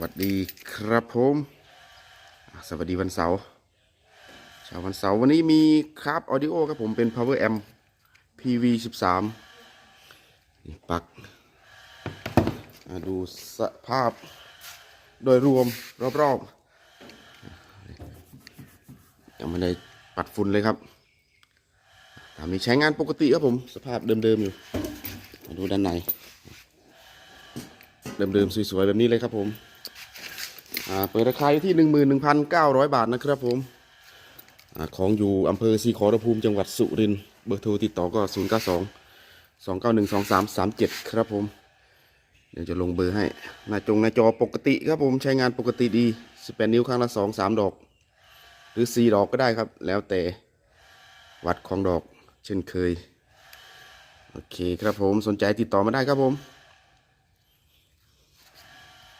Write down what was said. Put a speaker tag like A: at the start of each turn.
A: วัสดีครับผมสวัสดีวันเสาร์เช้าวันเสาร์วันนี้มีครับออดิโอครับผมเป็น power amp PV 13นี่ปลักดูสภาพโดยรวมรอบๆยังไม่ได้ปัดฝุ่นเลยครับตามนี้ใช้งานปกติครับผม สภาพเดิมๆอยู่มาดูด้านในเดิมๆสวยๆแบบนี้เลยครับผม เปิดราคาอยู่ที่ 11,900 บาทนะครับผมอของอยู่อำเภอศรีขอรภูมิจังหวัดสุรินทร์เบอร์โทรติดต่อก็ 092 291 2337 ครับผม เดี๋ยวจะลงเบอร์ให้หน้าจงหน้าจอปกติครับผมใช้งานปกติดี 18 นิ้วข้างละ 2 3 ดอก หรือ 4 ดอกก็ได้ครับ แล้วแต่วัดของดอกเช่นเคย โอเคครับผมสนใจติดต่อมาได้ครับผม